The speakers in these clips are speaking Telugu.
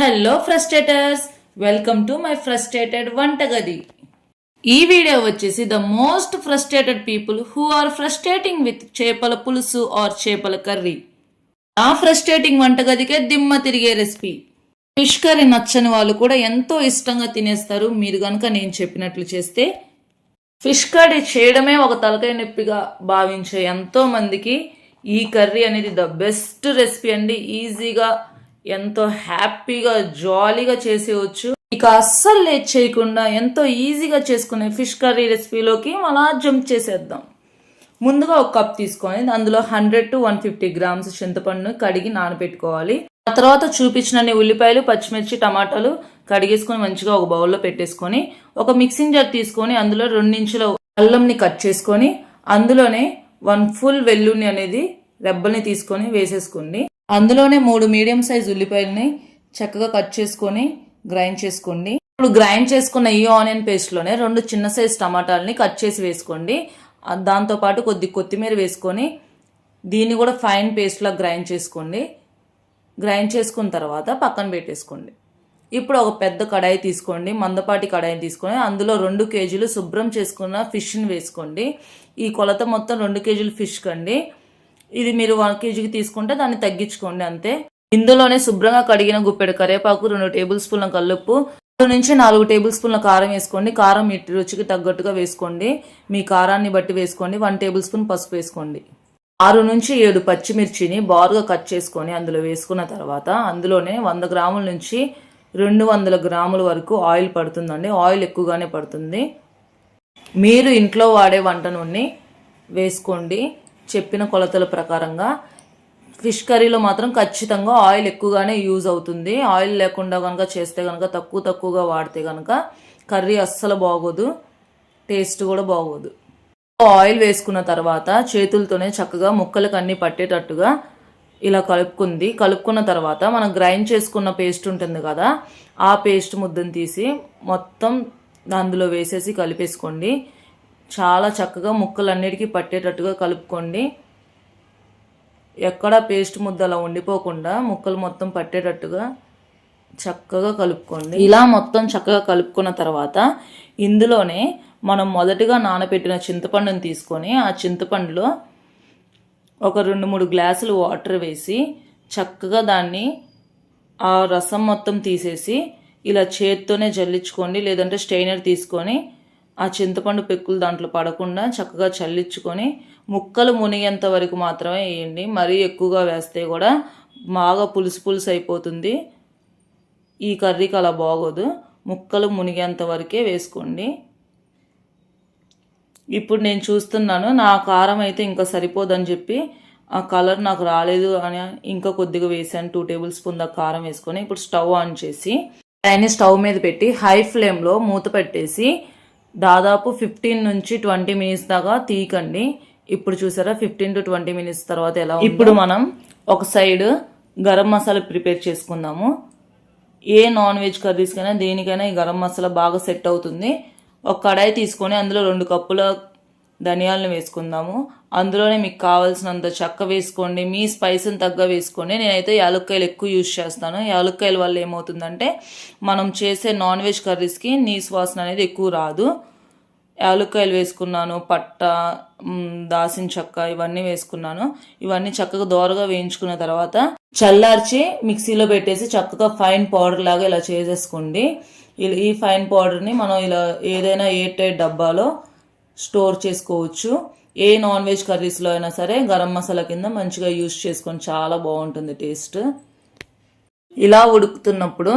Hello frustrators welcome to my frustrated వంటగది ఈ వీడియో వచ్చేసి the most frustrated people who are frustrating with చేపల పులుసు ఆర్ చేపల కర్రీ. నా ఫ్రస్ట్రేటింగ్ వంటగదికే దిమ్మ తిరిగే రెసిపీ ఫిష్ కర్రీ నచ్చని వాళ్ళు కూడా ఎంతో ఇష్టంగా తినేస్తారు. మీరు కనుక నేను చెప్పినట్లు చేస్తే ఫిష్ కర్రీ చేయడమే ఒక తలకాయ నొప్పిగా భావించే ఎంతో మందికి ఈ కర్రీ అనేది ద బెస్ట్ రెసిపీ అండి. ఈజీగా ఎంతో హ్యాపీగా జాలీగా చేసేయచ్చు. ఇక అస్సలు లేట్ చేయకుండా ఎంతో ఈజీగా చేసుకునే ఫిష్ కర్రీ రెసిపీలోకి అలా జంప్ చేసేద్దాం. ముందుగా ఒక కప్ తీసుకొని అందులో hundred to one fifty grams చింతపండును కడిగి నానబెట్టుకోవాలి. ఆ తర్వాత చూపించినన్ని ఉల్లిపాయలు పచ్చిమిర్చి టమాటాలు కడిగేసుకొని మంచిగా ఒక బౌల్లో పెట్టేసుకొని ఒక మిక్సింగ్ జార్ తీసుకొని అందులో రెండించుల అల్లంని కట్ చేసుకొని అందులోనే వన్ ఫుల్ వెల్లుల్లి అనేది రెబ్బల్ని తీసుకొని వేసేసుకోండి. అందులోనే మూడు మీడియం సైజ్ ఉల్లిపాయలని చక్కగా కట్ చేసుకొని గ్రైండ్ చేసుకోండి. ఇప్పుడు గ్రైండ్ చేసుకున్న ఈ ఆనియన్ పేస్ట్లోనే రెండు చిన్న సైజ్ టమాటాలని కట్ చేసి వేసుకోండి. దాంతోపాటు కొద్ది కొత్తిమీర వేసుకొని దీన్ని కూడా ఫైన్ పేస్ట్లా గ్రైండ్ చేసుకోండి. గ్రైండ్ చేసుకున్న తర్వాత పక్కన పెట్టేసుకోండి. ఇప్పుడు ఒక పెద్ద కడాయి తీసుకోండి. మందపాటి కడాయిని తీసుకొని అందులో రెండు కేజీలు శుభ్రం చేసుకున్న ఫిష్ని వేసుకోండి. ఈ కొలత మొత్తం రెండు కేజీలు ఫిష్ కండి ఇది మీరు వన్ కేజీకి తీసుకుంటే దాన్ని తగ్గించుకోండి అంతే. ఇందులోనే శుభ్రంగా కడిగిన గుప్పెడు కరివేపాకు రెండు టేబుల్ స్పూన్ల కల్లుప్పు నుంచి నాలుగు టేబుల్ స్పూన్ల కారం వేసుకోండి. కారం మీ రుచికి తగ్గట్టుగా వేసుకోండి. మీ కారాన్ని బట్టి వేసుకోండి. వన్ టేబుల్ స్పూన్ పసుపు వేసుకోండి. ఆరు నుంచి ఏడు పచ్చిమిర్చిని బారుగా కట్ చేసుకొని అందులో వేసుకున్న తర్వాత అందులోనే వంద గ్రాముల నుంచి రెండు వందల గ్రాముల వరకు ఆయిల్ పడుతుందండి. ఆయిల్ ఎక్కువగానే పడుతుంది. మీరు ఇంట్లో వాడే వంట నూనె వేసుకోండి. చెప్పిన కొలతల ప్రకారంగా ఫిష్ కర్రీలో మాత్రం ఖచ్చితంగా ఆయిల్ ఎక్కువగానే యూజ్ అవుతుంది. ఆయిల్ లేకుండా కనుక చేస్తే కనుక తక్కువ తక్కువగా వాడితే కనుక కర్రీ అస్సలు బాగోదు. టేస్ట్ కూడా బాగోదు. ఆయిల్ వేసుకున్న తర్వాత చేతులతోనే చక్కగా ముక్కలకు అన్ని పట్టేటట్టుగా ఇలా కలుపుకుంది. కలుపుకున్న తర్వాత మనం గ్రైండ్ చేసుకున్న పేస్ట్ ఉంటుంది కదా ఆ పేస్ట్ ముద్దను తీసి మొత్తం అందులో వేసేసి కలిపేసుకోండి. చాలా చక్కగా ముక్కలన్నిటికీ పట్టేటట్టుగా కలుపుకోండి. ఎక్కడ పేస్ట్ ముద్ద అలా ఉండిపోకుండా ముక్కలు మొత్తం పట్టేటట్టుగా చక్కగా కలుపుకోండి. ఇలా మొత్తం చక్కగా కలుపుకున్న తర్వాత ఇందులోనే మనం మొదటిగా నానబెట్టిన చింతపండుని తీసుకొని ఆ చింతపండులో ఒక రెండు మూడు గ్లాసులు వాటర్ వేసి చక్కగా దాన్ని ఆ రసం మొత్తం తీసేసి ఇలా చేత్తోనే జల్లించుకోండి లేదంటే స్టెయినర్ తీసుకొని ఆ చింతపండు పెక్కులు దాంట్లో పడకుండా చక్కగా చల్లించుకొని ముక్కలు మునిగేంత వరకు మాత్రమే వేయండి. మరీ ఎక్కువగా వేస్తే కూడా బాగా పులుసు పులుసు అయిపోతుంది. ఈ కర్రీకి అలా బాగోదు. ముక్కలు మునిగేంత వరకే వేసుకోండి. ఇప్పుడు నేను చూస్తున్నాను నా కారం అయితే ఇంకా సరిపోదని చెప్పి ఆ కలర్ నాకు రాలేదు అని ఇంకా కొద్దిగా వేసాను. టూ టేబుల్ స్పూన్ దాకా కారం వేసుకొని ఇప్పుడు స్టవ్ ఆన్ చేసి దాన్ని స్టవ్ మీద పెట్టి హై ఫ్లేమ్లో మూత పెట్టేసి దాదాపు ఫిఫ్టీన్ నుంచి ట్వంటీ మినిట్స్ దాకా తీయకండి. ఇప్పుడు చూసారా ఫిఫ్టీన్ టు ట్వంటీ మినిట్స్ తర్వాత ఎలా ఇప్పుడు మనం ఒక సైడ్ గరం మసాలా ప్రిపేర్ చేసుకుందాము. ఏ నాన్ వెజ్ కర్రీస్కైనా దేనికైనా ఈ గరం మసాలా బాగా సెట్ అవుతుంది. ఒక కడాయి తీసుకొని అందులో రెండు కప్పుల ధనియాలను వేసుకుందాము. అందులోనే మీకు కావాల్సినంత చెక్క వేసుకోండి మీ స్పైస్ని తగ్గ వేసుకోండి. నేనైతే యాలక్కాయలు ఎక్కువ యూజ్ చేస్తాను. యాలక్కాయల వల్ల ఏమవుతుందంటే మనం చేసే నాన్ వెజ్ కర్రీస్కి నీ వాసన అనేది ఎక్కువ రాదు. యాలక్కాయలు వేసుకున్నాను పట్ట దాసిన చెక్క ఇవన్నీ వేసుకున్నాను. ఇవన్నీ చక్కగా దోరగా వేయించుకున్న తర్వాత చల్లార్చి మిక్సీలో పెట్టేసి చక్కగా ఫైన్ పౌడర్ లాగా ఇలా చేసేసుకోండి. ఈ ఫైన్ పౌడర్ని మనం ఇలా ఏదైనా ఎయిర్ టైట్ డబ్బాలో స్టోర్ చేసుకోవచ్చు. ఏ నాన్ వెజ్ కర్రీస్లో అయినా సరే గరం మసాలా కింద మంచిగా యూస్ చేసుకొని చాలా బాగుంటుంది టేస్ట్. ఇలా ఉడుకుతున్నప్పుడు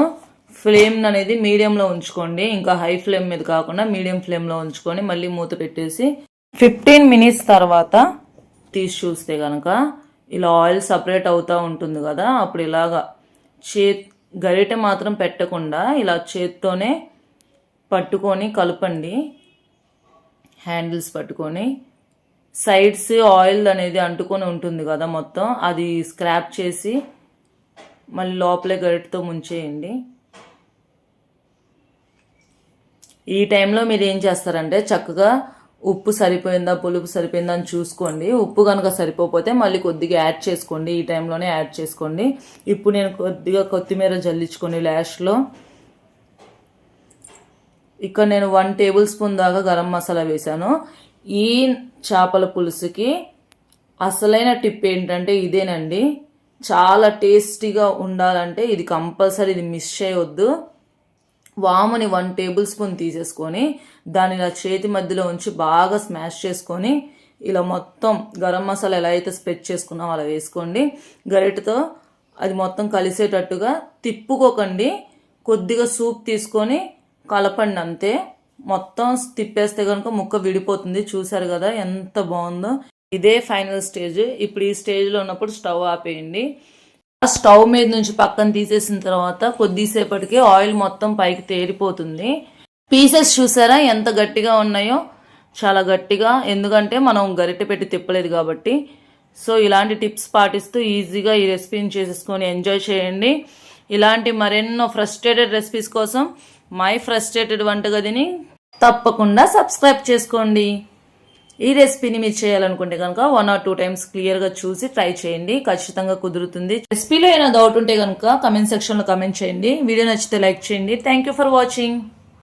ఫ్లేమ్ అనేది మీడియంలో ఉంచుకోండి. ఇంకా హై ఫ్లేమ్ మీద కాకుండా మీడియం ఫ్లేమ్లో ఉంచుకొని మళ్ళీ మూత పెట్టేసి ఫిఫ్టీన్ మినిట్స్ తర్వాత తీసి చూస్తే కనుక ఇలా ఆయిల్ సపరేట్ అవుతూ ఉంటుంది కదా. అప్పుడు ఇలాగా చే గరిటె మాత్రం పెట్టకుండా ఇలా చేత్తోనే పట్టుకొని కలపండి. హ్యాండిల్స్ పట్టుకొని సైడ్స్ ఆయిల్ అనేది అంటుకొని ఉంటుంది కదా మొత్తం అది స్క్రాప్ చేసి మళ్ళీ లోపలే గరిటతో ముంచేయండి. ఈ టైంలో మీరు ఏం చేస్తారంటే చక్కగా ఉప్పు సరిపోయిందా పులుపు సరిపోయిందా అని చూసుకోండి. ఉప్పు కనుక సరిపోతే మళ్ళీ కొద్దిగా యాడ్ చేసుకోండి. ఈ టైంలోనే యాడ్ చేసుకోండి. ఇప్పుడు నేను కొద్దిగా కొత్తిమీర జల్లించుకొని లాస్ట్లో ఇక్కడ నేను వన్ టేబుల్ స్పూన్ దాకా గరం మసాలా వేశాను. ఈ చేపల పులుసుకి అసలైన టిప్ ఏంటంటే ఇదేనండి. చాలా టేస్టీగా ఉండాలంటే ఇది కంపల్సరీ ఇది మిస్ చేయొద్దు. వాముని వన్ టేబుల్ స్పూన్ తీసేసుకొని దాన్ని ఇలా చేతి మధ్యలో ఉంచి బాగా స్మాష్ చేసుకొని ఇలా మొత్తం గరం మసాలా ఎలా అయితే స్ప్రెడ్ చేసుకున్నామో అలా వేసుకోండి. గరిటతో అది మొత్తం కలిసేటట్టుగా తిప్పుకోకండి. కొద్దిగా సూప్ తీసుకొని కలపండి అంతే. మొత్తం తిప్పేస్తే కనుక ముక్క విడిపోతుంది. చూసారు కదా ఎంత బాగుందో. ఇదే ఫైనల్ స్టేజ్. ఇప్పుడు ఈ స్టేజ్లో ఉన్నప్పుడు స్టవ్ ఆపేయండి. ఆ స్టవ్ మీద నుంచి పక్కన తీసేసిన తర్వాత కొద్దిసేపటికి ఆయిల్ మొత్తం పైకి తేలిపోతుంది పీసెస్ చూసారా ఎంత గట్టిగా ఉన్నాయో? చాలా గట్టిగా. ఎందుకంటే మనం గరిటె పెట్టి తిప్పలేదు కాబట్టి. సో ఇలాంటి టిప్స్ పాటిస్తూ ఈజీగా ఈ రెసిపీని చేసేసుకొని ఎంజాయ్ చేయండి. ఇలాంటి మరెన్నో ఫ్రస్ట్రేటెడ్ రెసిపీస్ కోసం మై ఫ్రస్ట్రేటెడ్ వంటగదిని తప్పకుండా సబ్స్క్రైబ్ చేసుకోండి. ఈ రెసిపీని మీరు చేయాలనుకుంటే కనుక వన్ ఆర్ టూ టైమ్స్ క్లియర్గా చూసి ట్రై చేయండి. ఖచ్చితంగా కుదురుతుంది. రెసిపీలో ఏమైనా డౌట్ ఉంటే కనుక కమెంట్ సెక్షన్లో కమెంట్ చేయండి. వీడియో నచ్చితే లైక్ చేయండి. Thank you for watching